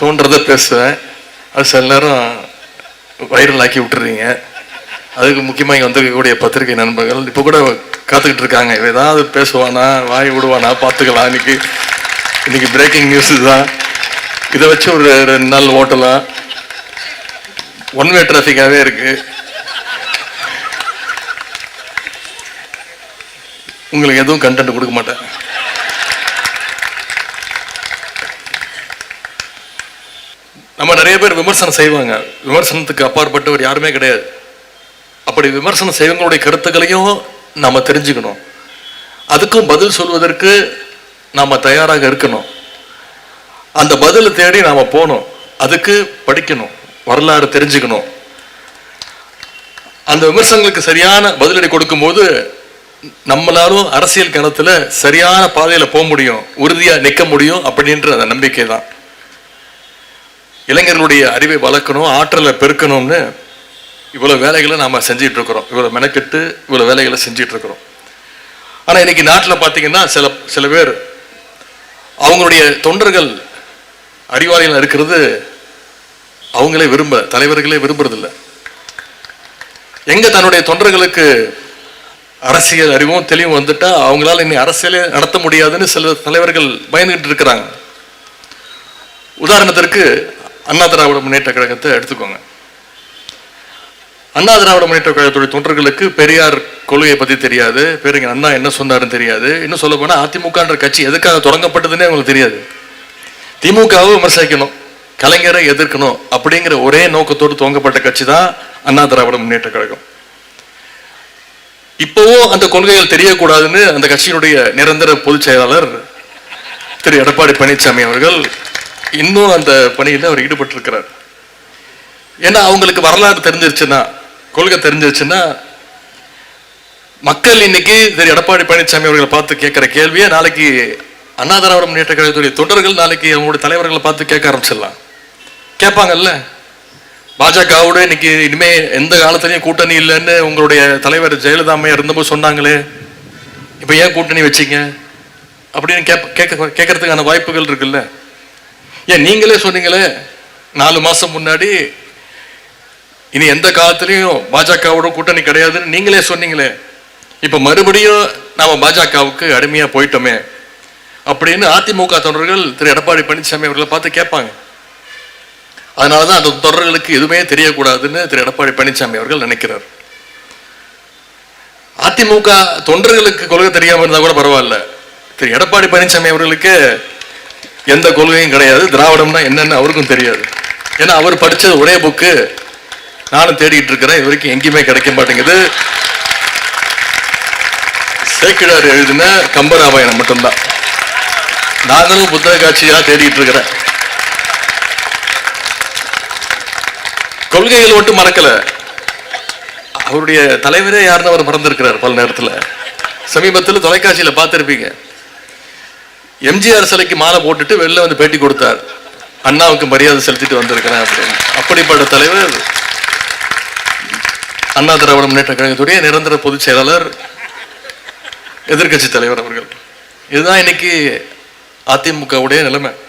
தோன்றதை பேசுவேன். அது சில நேரம் வைரல் ஆக்கி விட்டுறீங்க. அதுக்கு முக்கியமாக இங்கே வந்திருக்கக்கூடிய பத்திரிகை நண்பர்கள் இப்போ கூட காத்துக்கிட்டு இருக்காங்க. ஏதாவது பேசுவானா வாய் விடுவானா பார்த்துக்கலாம். இன்னைக்கு இன்னைக்கு பிரேக்கிங் நியூஸ் தான். இதை வச்சு ஒரு ரெண்டு நாள் ஓட்டலாம். ஒன் வே டிராஃபிக்காகவே இருக்கு. உங்களுக்கு எதுவும் கண்டென்ட் கொடுக்க மாட்டேன். நம்ம நிறைய பேர் விமர்சனம் செய்வாங்க. விமர்சனத்துக்கு அப்பாற்பட்டவர் யாருமே கிடையாது. அப்படி விமர்சனம் செய்வங்களுடைய கருத்துக்களையும் நாம் தெரிஞ்சுக்கணும். அதுக்கும் பதில் சொல்வதற்கு நாம் தயாராக இருக்கணும். அந்த பதிலை தேடி நாம் போகணும். அதுக்கு படிக்கணும். வரலாறு தெரிஞ்சுக்கணும். அந்த விமர்சனங்களுக்கு சரியான பதிலடி கொடுக்கும்போது நம்மளாலும் அரசியல் கணத்தில் சரியான பாதையில் போக முடியும். உறுதியாக நிற்க முடியும் அப்படின்ற அந்த நம்பிக்கை தான் இளைஞர்களுடைய அறிவை வளர்க்கணும் ஆற்றலை பெருக்கணும்னு இவ்வளோ வேலைகளை நாம் செஞ்சிட்டு இருக்கிறோம் இவ்வளவு மெனக்கெட்டு இவ்வளோ வேலைகளை செஞ்சிட்டு இருக்கிறோம் இன்றைக்கி இன்னைக்கு நாட்டுல சில சில பேர் அவங்களுடைய தொண்டர்கள் அறிவாளிகள் இருக்கிறது அவங்களே விரும்ப தலைவர்களே விரும்புறதில்ல. எங்க தன்னுடைய தொண்டர்களுக்கு அரசியல் அறிவும் தெளிவும் வந்துட்டா அவங்களால இனி அரசியலே நடத்த முடியாதுன்னு சில தலைவர்கள் பயந்துகிட்டு இருக்கிறாங்க. உதாரணத்திற்கு அண்ணா திராவிட முன்னேற்ற கழகத்தை எடுத்துக்கோங்க. அண்ணா திராவிட முன்னேற்ற கழகத்துடைய தொண்டர்களுக்கு பெரியார் கொள்கையை பத்தி தெரியாது. பேருங்க அண்ணா என்ன சொன்னாருன்னு தெரியாது. இன்னும் சொல்ல போனா அதிமுகன்ற கட்சி எதுக்காக தொடங்கப்பட்டதுன்னே அவங்களுக்கு தெரியாது. திமுகவை விமர்சிக்கணும் கலைஞரை எதிர்க்கணும் அப்படிங்கிற ஒரே நோக்கத்தோடு துவங்கப்பட்ட கட்சி தான் அண்ணா திராவிட முன்னேற்ற கழகம். இப்போவும் அந்த கொள்கைகள் தெரியக்கூடாதுன்னு அந்த கட்சியினுடைய நிரந்தர பொதுச் செயலாளர் திரு எடப்பாடி பழனிசாமி அவர்கள் இன்னும் அந்த பணியில் அவர் ஈடுபட்டிருக்கிறார். ஏன்னா அவங்களுக்கு வரலாறு தெரிஞ்சிருச்சுன்னா கொள்கை தெரிஞ்சிருச்சுன்னா மக்கள் இன்னைக்கு திரு எடப்பாடி பழனிசாமி அவர்களை பார்த்து கேட்குற கேள்வியை நாளைக்கு அண்ணாதிராவிட முன்னேற்ற கழகத்துடைய தொண்டர்கள் நாளைக்கு அவங்களுடைய தலைவர்களை பார்த்து கேட்க ஆரம்பிச்சிடலாம். கேட்பாங்கல்ல? பாஜகவோட இன்னைக்கு இனிமே எந்த காலத்துலையும் கூட்டணி இல்லைன்னு உங்களுடைய தலைவர் ஜெயலலிதா அம்மையா இருந்தபோது சொன்னாங்களே. இப்போ ஏன் கூட்டணி வச்சீங்க? அப்படின்னு கேப் கேட்க கேட்கறதுக்கான வாய்ப்புகள் இருக்குல்ல? ஏன் நீங்களே சொன்னீங்களே நாலு மாசம் முன்னாடி இனி எந்த காலத்திலையும் பாஜகவோட கூட்டணி கிடையாதுன்னு நீங்களே சொன்னீங்களே. இப்ப மறுபடியும் நாம பாஜகவுக்கு அடிமையா போயிட்டோமே. அப்படின்னு அதிமுக தொண்டர்கள் திரு. எடப்பாடி பழனிசாமி அவர்களை பார்த்து கேட்பாங்க. அதனாலதான் அந்த தொடர்களுக்கு எதுவுமே தெரியக்கூடாதுன்னு திரு. எடப்பாடி பழனிசாமி அவர்கள் நினைக்கிறார். அதிமுக தொண்டர்களுக்கு கொள்கை தெரியாம இருந்தா கூட பரவாயில்ல. திரு. எடப்பாடி பழனிசாமி அவர்களுக்கு எந்த கொள்கையும் கிடையாது. திராவிடம்னா என்னன்னு அவருக்கும் தெரியாது. ஏன்னா அவர் படிச்சது ஒரே புக்கு நானும் தேடிட்டு இருக்கிறேன். இவருக்கும் எங்கேயுமே கிடைக்க மாட்டேங்குது. சேக்கிழார் எழுதின கம்பராமாயணம் மட்டும்தான். நாங்களும் புத்தக காட்சியாக தேடிட்டு இருக்கிறேன். கொள்கைகள் மட்டும் மறக்கல. அவருடைய தலைவரே யாருன்னு அவர் மறந்திருக்கிறார் பல நேரத்தில். சமீபத்தில் தொலைக்காட்சியில் பார்த்துருப்பீங்க. எம்ஜிஆர் சிலைக்கு மாலை போட்டுட்டு வெளில வந்து பேட்டி கொடுத்தார். அண்ணாவுக்கு மரியாதை செலுத்திட்டு வந்திருக்கிறேன் அப்படின்னு. அப்படிப்பட்ட தலைவர் அண்ணா திராவிட முன்னேற்ற கழகத்துடைய நிரந்தர பொதுச் செயலாளர் எதிர்க்கட்சி தலைவர் அவர்கள். இதுதான் இன்னைக்கு அதிமுகவுடைய நிலைமை.